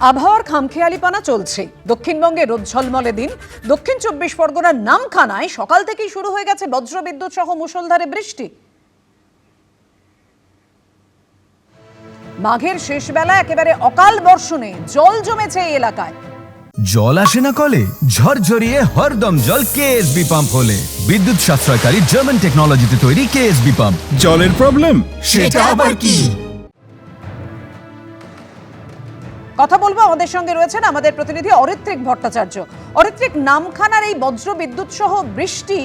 আবহাওয়ার খামখেয়ালিপনা চলছে। দক্ষিণবঙ্গে রোদ ঝলমলে দিন। দক্ষিণ চব্বিশ পরগনার নামখানায় সকাল থেকেই শুরু হয়ে গেছে বজ্রবিদ্যুৎ সহ মুষলধারে বৃষ্টি। মাঘের শেষ বেলা একেবারে অকাল বর্ষণে জল জমেছে এই এলাকায়। জল আসে না কলে ঝরঝরিয়ে হরদম জল কেএসবি পাম্প হলে। বিদ্যুৎ সাশ্রয়কারী জার্মান টেকনোলজিতে তৈরি কেএসবি পাম্প। জলের প্রবলেম সেটা আবার কি? কথা বলব। আমাদের সঙ্গে রয়েছেন আমাদের প্রতিনিধি অরিত্রিক ভট্টাচার্য। অরিত্রিক, নামখানার এই বজ্র বিদ্যুৎ সহ বৃষ্টি,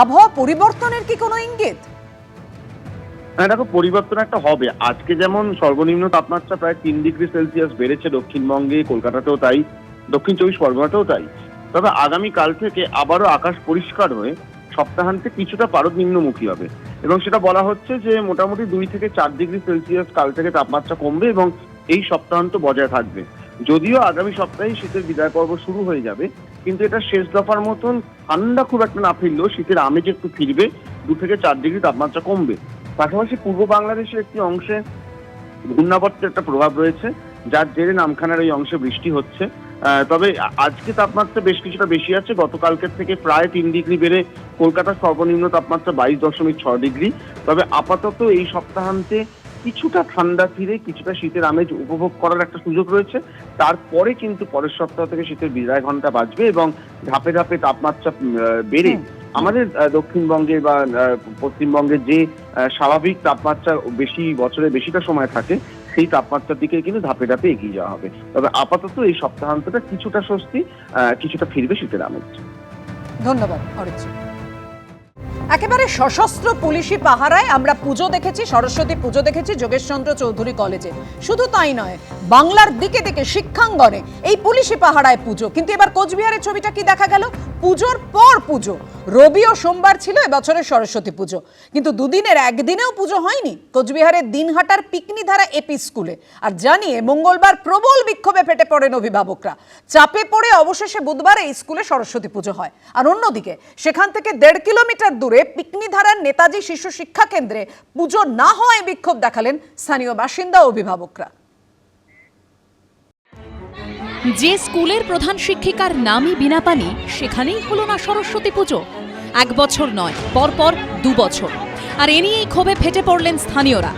আবহাওয়া পরিবর্তনের কি কোনো ইঙ্গিত? হ্যাঁ দেখো, পরিবর্তন একটা হবে। আজকে যেমন সর্বনিম্ন তাপমাত্রা প্রায় তিন ডিগ্রি সেলসিয়াস বেড়েছে দক্ষিণবঙ্গে, কলকাতাতেও তাই, দক্ষিণ চব্বিশ পরগনাতেও তাই। তবে আগামী কাল থেকে আবারও আকাশ পরিষ্কার হয়ে সপ্তাহান্তে কিছুটা পারদ নিম্নমুখী হবে। এবং সেটা বলা হচ্ছে যে, মোটামুটি দুই থেকে চার ডিগ্রি সেলসিয়াস কাল থেকে তাপমাত্রা কমবে এবং এই সপ্তাহান্ত বজায় থাকবে। যদিও আগামী সপ্তাহে শীতের বিদায় পর্ব শুরু হয়ে যাবে, কিন্তু এটা শেষ দফার মতন ঠান্ডা খুব একটা না ফিরলেও শীতের আমেজ একটু ফিরবে, দু থেকে চার ডিগ্রি তাপমাত্রা কমবে। পাশাপাশি পূর্ব বাংলাদেশের একটি অংশে ঘূর্ণাবর্তের একটা প্রভাব রয়েছে, যার জেরে নামখানার এই অংশে বৃষ্টি হচ্ছে। তবে আজকে তাপমাত্রা বেশ কিছুটা বেশি আছে, গতকালকের থেকে প্রায় তিন ডিগ্রি বেড়ে কলকাতার সর্বনিম্ন তাপমাত্রা বাইশ দশমিক ছ ডিগ্রি। তবে আপাতত এই সপ্তাহান্তে কিছুটা ঠান্ডা ফিরে কিছুটা শীতের আমেজ উপভোগ করার একটা সুযোগ রয়েছে। তারপরে কিন্তু পরের সপ্তাহ থেকে শীতের বিদায় ঘণ্টা বাজবে এবং ধাপে ধাপে তাপমাত্রা বেড়ে আমাদের দক্ষিণবঙ্গে বা পশ্চিমবঙ্গে যে স্বাভাবিক তাপমাত্রা বেশি বছরে বেশিটা সময় থাকে সেই তাপমাত্রার দিকে কিন্তু ধাপে ধাপে এগিয়ে যাওয়া হবে। তবে আপাতত এই সপ্তাহান্তটা কিছুটা স্বস্তি আহ, কিছুটা ফিরবে শীতের আমেজ। ধন্যবাদ একেবারে সশস্ত্র পুলিশি পাহারায় আমরা পুজো দেখেছি, সরস্বতী পুজো দেখেছি, যোগেশচন্দ্র চৌধুরী কলেজে। শুধু তাই নয়, বাংলার দিকে দিকে শিক্ষাঙ্গনে এই পুলিশি পাহারায় পুজো। কিন্তু এবার কোচবিহারের ছবিটা কি দেখা গেল? পুজোর পর পুজো। রবি ও সোমবার ছিল এবছরের সরস্বতী পুজো। কিন্তু দুদিনের একদিনেও পুজো হয়নি। কোচবিহারের দিনহাটার পিকনিধারা এপি স্কুলে। আর জানিয়ে, মঙ্গলবার প্রবল বিক্ষোভে ফেটে পড়েন অভিভাবকরা। চাপে পড়ে অবশেষে বুধবার এই স্কুলে সরস্বতী পুজো হয়। আর অন্যদিকে, সেখান থেকে দেড় কিলোমিটার দূরে পিকনি ধারার নেতাজি শিশু শিক্ষা কেন্দ্রে পুজো না হওয়ায় বিক্ষোভ দেখালেন স্থানীয় বাসিন্দা অভিভাবকরা। যে স্কুলের প্রধান শিক্ষিকার নামই বিনা পানি সেখানেই হলো না সরস্বতী পুজো। এক বছর নয় পরপর দু বছর। আর এ নিয়েই ক্ষোভে ফেটে পড়লেন স্থানীয়রা।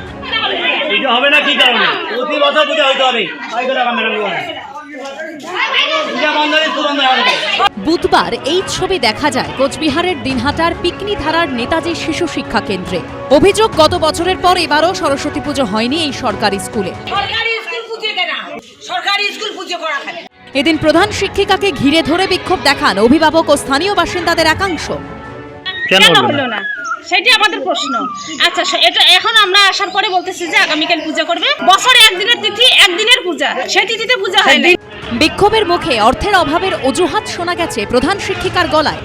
হবে না কি কারণে? প্রতি বছর পুজো হবে। বুধবার এই ছবি দেখা যায় কোচবিহারের দিনহাটার পিকনি ধারার নেতাজি শিশু শিক্ষা কেন্দ্রে। অভিযোগ গত বছরের পর এবারও সরস্বতী পুজো হয়নি এই সরকারি স্কুলে। সরকারি স্কুল পুজো করা খাবে এদিন প্রধান শিক্ষিকাকে ঘিরে ধরে বিক্ষোভ দেখান অভিভাবক ও স্থানীয় বাসিন্দাদের একাংশ। কেন হলো না? সেটাই আমাদের প্রশ্ন। আচ্ছা এটা এখন আমরা আসার পরে বলতেছি যে আগামীকাল পূজা করবে। বছরে একদিনের তিথি একদিনের পূজা। সেই তিথিতে পূজা হয় বিক্ষোভের মুখে অর্থের অভাবের অজুহাত শোনা গেছে প্রধান শিক্ষিকার গলায়।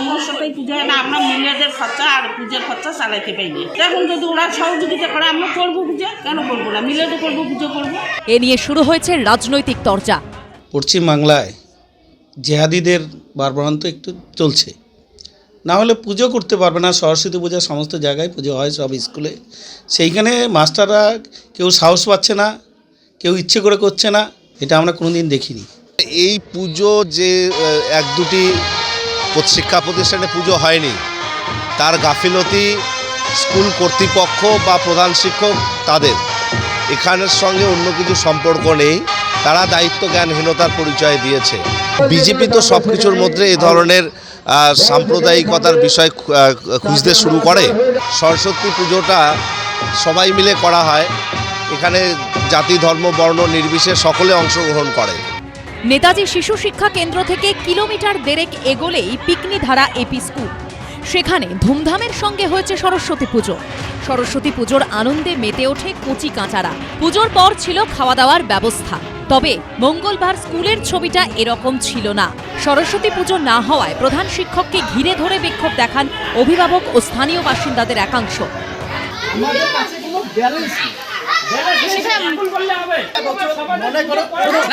মনুষ্যতাই পুজো হয় না আমরা মহিলাদের খরচা আর পুজোর খরচা চালাইতে পাইনি এখন যদি ওরা সহযোগিতা করে আমরা করব পুজো? কেন করব না? মিলে তো করব পুজো করব। এ নিয়ে শুরু হয়েছে রাজনৈতিক তরজা। পশ্চিম বাংলায় জেহাদিদের বারবারান্ত একটু চলছে। না হলে পুজো করতে পারবে না সরস্বতী পূজা সমস্ত জায়গায় পুজো হয় সব স্কুলে। সেইখানে মাস্টাররা কেউ সাহস পাচ্ছে না কেউ ইচ্ছে করে করছে না এটা আমরা কোনোদিন দেখিনি। এই পুজো যে এক দুটি শিক্ষা প্রতিষ্ঠানে পুজো হয়নি। তার গাফিলতি স্কুল কর্তৃপক্ষ বা প্রধান শিক্ষক তাদের। এখানের সঙ্গে অন্য কিছু সম্পর্ক নেই। তারা দায়িত্ব জ্ঞানহীনতার পরিচয় দিয়েছে। বিজেপি তো সব কিছুর মধ্যে এ ধরনের সাম্প্রদায়িকতার বিষয় খুঁজতে শুরু করে। সরস্বতী পুজোটা সবাই মিলে করা হয়। এখানে জাতি, ধর্ম, বর্ণ নির্বিশেষে সকলে অংশগ্রহণ করে। নেতাজি শিশু শিক্ষা কেন্দ্র থেকে কিলোমিটার দেড়েক এগোলেই পিকনি ধারা এপি স্কুল। সেখানে ধুমধামের সঙ্গে হয়েছে সরস্বতী পুজো। সরস্বতী পুজোর আনন্দে মেতে ওঠে কচি কাঁচারা। পুজোর পর ছিল খাওয়া দাওয়ার ব্যবস্থা। তবে মঙ্গলবার স্কুলের ছবিটা এরকম ছিল না। সরস্বতী পুজো না হওয়ায় প্রধান শিক্ষককে ঘিরে ধরে বিক্ষোভ দেখান অভিভাবক ও স্থানীয় বাসিন্দাদের একাংশ।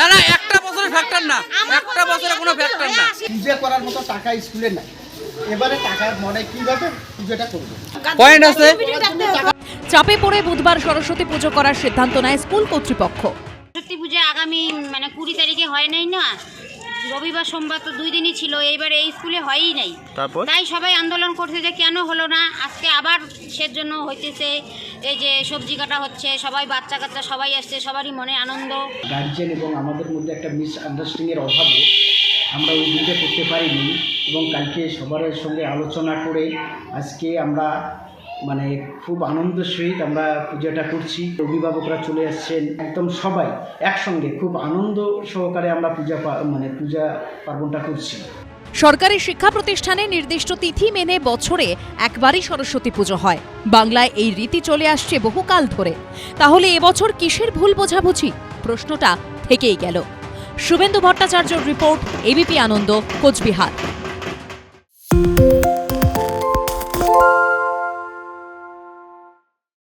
না না একটা বছরের ফ্যাক্টর না। একটা বছরে কোনো ফ্যাক্টর না। পূজা করার মতো টাকা স্কুলে নাই। এবারে টাকার মনে কীভাবে পুজোটা করব? পয়েন্ট আছে। চাপে পড়ে বুধবার সরস্বতী পুজো করার সিদ্ধান্ত নেয় স্কুল কর্তৃপক্ষ। সরস্বতী পূজা আগামী মানে কুড়ি তারিখে হয় নাই না? রবিবার সোমবার তো দুই দিনই ছিল এইবার এই স্কুলে হয়ই নাই। তারপর? তাই সবাই আন্দোলন করছে যে কেন হলো না আজকে আবার সের জন্য হইতেছে এই যে সবজি কাটা হচ্ছে সবাই বাচ্চা কাচ্চা সবাই আসছে সবারই মনে আনন্দ। গার্জেন এবং আমাদের মধ্যে একটা মিস আন্ডারস্ট্যান্ডিংয়ের অভাবে আমরা ওই দিনটা করতে পারিনি এবং কালকে সবার সঙ্গে আলোচনা করে আজকে আমরা মানে খুব আনন্দের সহিত আমরা পূজাটা করছি। অভিভাবকরা চলে আসছেন, একদম সবাই একসঙ্গে খুব আনন্দ সহকারে আমরা পূজা মানে পূজা পার্বণটা করছি। সরকারি শিক্ষা প্রতিষ্ঠানে নির্দিষ্ট তিথি মেনে বছরে একবারই সরস্বতী পুজো হয়। বাংলায় এই রীতি চলে আসছে বহুকাল ধরে। তাহলে এবছর কিসের ভুল বোঝাবুঝি? প্রশ্নটা থেকেই গেল। শুভেন্দু ভট্টাচার্যর রিপোর্ট এবিপি আনন্দ, কোচবিহার।